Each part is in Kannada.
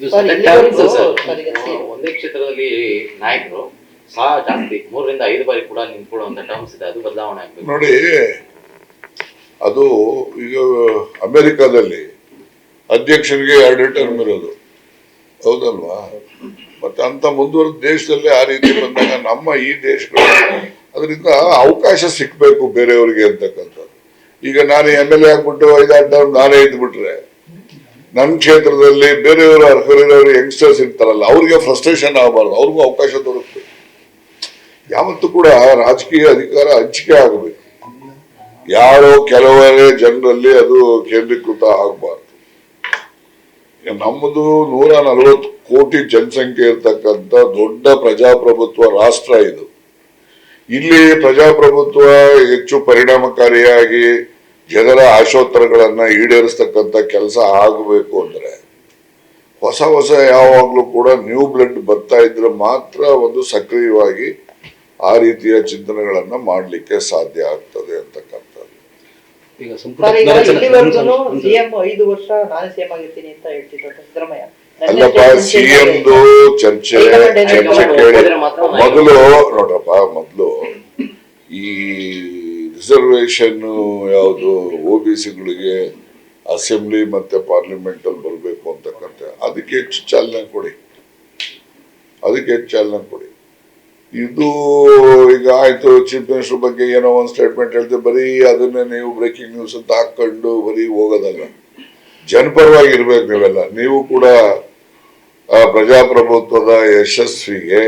ಇದು ಸರ್. ಒಂದೇ ಕ್ಷೇತ್ರದಲ್ಲಿ ನಾಯಕರು ಸಹ ಜಾಸ್ತಿ ಮೂರರಿಂದ ಐದು ಬಾರಿ ಕೂಡ ನಿಂತ್ಕೊಳ್ಳುವಂತ ಟರ್ಮ್ಸ್ ಇದೆ ಅದು ಬದಲಾವಣೆ ಆಗ್ಬೇಕು. ನೋಡಿ ಅದು ಈಗ ಅಮೆರಿಕಾದಲ್ಲಿ ಅಧ್ಯಕ್ಷರಿಗೆ ಎರಡು ಟರ್ಮ್ ಇರೋದು. ಹೌದಲ್ವಾ? ಮತ್ತೆ ಅಂತ ಮುಂದುವರೆದ ದೇಶದಲ್ಲಿ ಆ ರೀತಿ ಬಂದಾಗ ನಮ್ಮ ಈ ದೇಶಗಳು ಅದರಿಂದ ಅವಕಾಶ ಸಿಕ್ಬೇಕು ಬೇರೆಯವರಿಗೆ ಅಂತಕ್ಕಂಥದ್ದು. ಈಗ ನಾನು ಎಂ ಎಲ್ ಎ ಆಗ್ಬಿಟ್ಟು ಐದಾರು ಟರ್ಮ್ ನಾನೇ ಇದ್ಬಿಟ್ರೆ ನನ್ನ ಕ್ಷೇತ್ರದಲ್ಲಿ ಬೇರೆಯವರು ಅರ್ಹರಿರೋರು ಯಂಗ್ಸ್ಟರ್ಸ್ ಇರ್ತಾರಲ್ಲ, ಅವ್ರಿಗೆ ಫ್ರಸ್ಟ್ರೇಷನ್ ಆಗಬಾರ್ದು, ಅವ್ರಿಗೂ ಅವಕಾಶ ದೊರಕಬೇಕು. ಯಾವತ್ತೂ ಕೂಡ ರಾಜಕೀಯ ಅಧಿಕಾರ ಹಂಚಿಕೆ ಆಗಬೇಕು. ಯಾರೋ ಕೆಲವರೇ ಜನರಲ್ಲಿ ಅದು ಕೇಂದ್ರೀಕೃತ ಆಗಬಾರ್ದು. ನಮ್ಮದು ನೂರ ನಲವತ್ತು ಕೋಟಿ ಜನಸಂಖ್ಯೆ ಇರ್ತಕ್ಕಂಥ ದೊಡ್ಡ ಪ್ರಜಾಪ್ರಭುತ್ವ ರಾಷ್ಟ್ರ ಇದು. ಇಲ್ಲಿ ಪ್ರಜಾಪ್ರಭುತ್ವ ಹೆಚ್ಚು ಪರಿಣಾಮಕಾರಿಯಾಗಿ ಜನರ ಆಶೋತ್ತರಗಳನ್ನ ಈಡೇರಿಸ್ತಕ್ಕಂಥ ಕೆಲಸ ಆಗಬೇಕು ಅಂದ್ರೆ ಹೊಸ ಹೊಸ ಯಾವಾಗಲೂ ಕೂಡ ನ್ಯೂ ಬ್ಲಡ್ ಬರ್ತಾ ಇದ್ರೆ ಮಾತ್ರ ಒಂದು ಸಕ್ರಿಯವಾಗಿ ಆ ರೀತಿಯ ಚಿಂತನೆಗಳನ್ನ ಮಾಡಲಿಕ್ಕೆ ಸಾಧ್ಯ ಆಗ್ತದೆ ಅಂತಕ್ಕಂಥದ್ದು. ಅಲ್ಲಪ್ಪ ಸಿ ಸಿಎಂದು ಚರ್ಚೆ ಚರ್ಚೆ ಕೇಳಿ. ಮೊದಲು ನೋಡ್ರಪ್ಪ ಮೊದಲು ಈ ರಿಸರ್ವೇಶನ್ ಯಾವುದು ಒ ಬಿ ಸಿಗಳಿಗೆ ಅಸೆಂಬ್ಲಿ ಮತ್ತೆ ಪಾರ್ಲಿಮೆಂಟಲ್ಲಿ ಬರಬೇಕು ಅಂತಕ್ಕಂಥ ಅದಕ್ಕೆ ಹೆಚ್ಚು ಚಾಲನೆ ಕೊಡಿ. ಅದಕ್ಕೆ ಹೆಚ್ಚು ಚಾಲನೆ ಕೊಡಿ. ಇದು ಈಗ ಆಯಿತು ಚೀಫ್ ಮಿನಿಸ್ಟರ್ ಬಗ್ಗೆ ಏನೋ ಒಂದು ಸ್ಟೇಟ್ಮೆಂಟ್ ಹೇಳ್ತೀವಿ ಬರೀ ಅದನ್ನೇ ನೀವು ಬ್ರೇಕಿಂಗ್ ನ್ಯೂಸ್ ಅಂತ ಹಾಕ್ಕೊಂಡು ಬರೀ ಹೋಗೋದಲ್ಲ. ಜನಪರವಾಗಿ ಇರ್ಬೇಕು ನೀವೆಲ್ಲ. ನೀವು ಕೂಡ ಪ್ರಜಾಪ್ರಭುತ್ವದ ಯಶಸ್ವಿಗೆ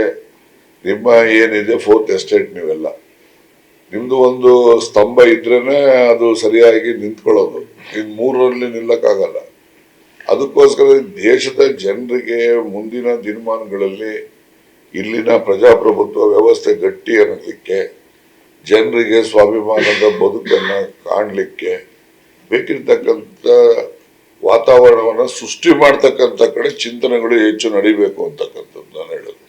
ನಿಮ್ಮ ಏನಿದೆ ಫೋರ್ತ್ ಎಸ್ಟೇಟ್ ನೀವೆಲ್ಲ. ನಿಮ್ದು ಒಂದು ಸ್ತಂಭ ಇದ್ರೇನೆ ಅದು ಸರಿಯಾಗಿ ನಿಂತ್ಕೊಳ್ಳೋದು. ಈಗ ಮೂರರಲ್ಲಿ ನಿಲ್ಲಕ್ಕಾಗಲ್ಲ. ಅದಕ್ಕೋಸ್ಕರ ದೇಶದ ಜನರಿಗೆ ಮುಂದಿನ ದಿನಮಾನಗಳಲ್ಲಿ ಇಲ್ಲಿನ ಪ್ರಜಾಪ್ರಭುತ್ವ ವ್ಯವಸ್ಥೆ ಗಟ್ಟಿ ಅನ್ನಲಿಕ್ಕೆ ಜನರಿಗೆ ಸ್ವಾಭಿಮಾನದ ಬದುಕನ್ನ ಕಾಣಲಿಕ್ಕೆ ಬೇಕಿರ್ತಕ್ಕಂಥ ವಾತಾವರಣವನ್ನು ಸೃಷ್ಟಿ ಮಾಡ್ತಕ್ಕಂಥ ಕಡೆ ಚಿಂತನೆಗಳು ಹೆಚ್ಚು ನಡಿಬೇಕು ಅಂತಕ್ಕಂಥದ್ದು ನಾನು ಹೇಳೋದು.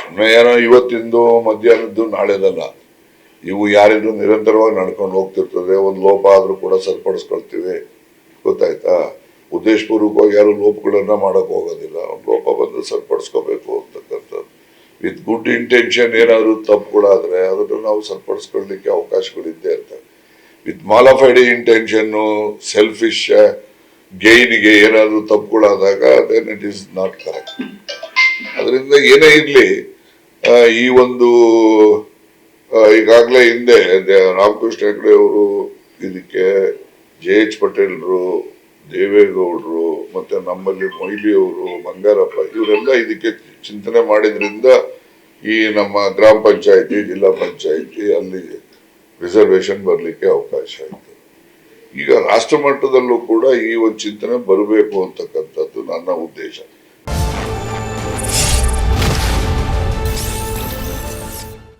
ಸುಮ್ಮನೆ ಏನೋ ಇವತ್ತಿಂದು ಮಧ್ಯಾಹ್ನದ್ದು ನಾಳೆದಲ್ಲ. ಇವು ಯಾರಿದ್ರು ನಿರಂತರವಾಗಿ ನಡ್ಕೊಂಡು ಹೋಗ್ತಿರ್ತದೆ, ಒಂದು ಲೋಪ ಆದ್ರೂ ಕೂಡ ಸರಿಪಡಿಸ್ಕೊಳ್ತೀವಿ. ಗೊತ್ತಾಯ್ತಾ? ಉದ್ದೇಶಪೂರ್ವಕವಾಗಿ ಯಾರು ಲೋಪಗಳನ್ನ ಮಾಡಕ್ ಹೋಗೋದಿಲ್ಲ. ಒಂದು ಲೋಪ ಬಂದು ಸರಿಪಡಿಸ್ಕೋಬೇಕು ಅಂತಕ್ಕಂಥದ್ದು. ವಿತ್ ಗುಡ್ ಇಂಟೆನ್ಷನ್ ಏನಾದ್ರು ಆದ್ರೆ ಅದನ್ನು ನಾವು ಸರಿಪಡಿಸ್ಕೊಳ್ಳಿಕ್ಕೆ ಅವಕಾಶಗಳಿದ್ದೇ ಇರ್ತವೆ ವಿತ್ ಮಾಲಫೈಡ್ ಇಂಟೆನ್ಷನ್ನು ಸೆಲ್ಫಿಶ್ ಗೈನ್ಗೆ ಏನಾದರೂ ತಪ್ಪುಗಳಾದಾಗ then it is not correct ಅದರಿಂದ ಏನೇ ಇರಲಿ ಈ ಒಂದು ಈಗಾಗಲೇ ಹಿಂದೆ ರಾಮಕೃಷ್ಣ ಹೆಗಡೆ ಅವರು ಇದಕ್ಕೆ ಜೆ ಎಚ್ ಪಟೇಲ್ರು, ದೇವೇಗೌಡರು ಮತ್ತೆ ನಮ್ಮಲ್ಲಿ ಮೊಯ್ಲಿ ಅವರು ಬಂಗಾರಪ್ಪ ಇವರೆಲ್ಲ ಇದಕ್ಕೆ ಚಿಂತನೆ ಮಾಡಿದ್ರಿಂದ ಈ ನಮ್ಮ ಗ್ರಾಮ ಪಂಚಾಯತಿ, ಜಿಲ್ಲಾ ಪಂಚಾಯತಿ ಅಲ್ಲಿ ರಿಸರ್ವೇಶನ್ ಬರಲಿಕ್ಕೆ ಅವಕಾಶ ಆಯಿತು. ಈಗ ರಾಷ್ಟ್ರ ಮಟ್ಟದಲ್ಲೂ ಕೂಡ ಈ ಒಂದು ಚಿಂತನೆ ಬರಬೇಕು ಅಂತಕ್ಕಂಥದ್ದು ನನ್ನ ಉದ್ದೇಶ.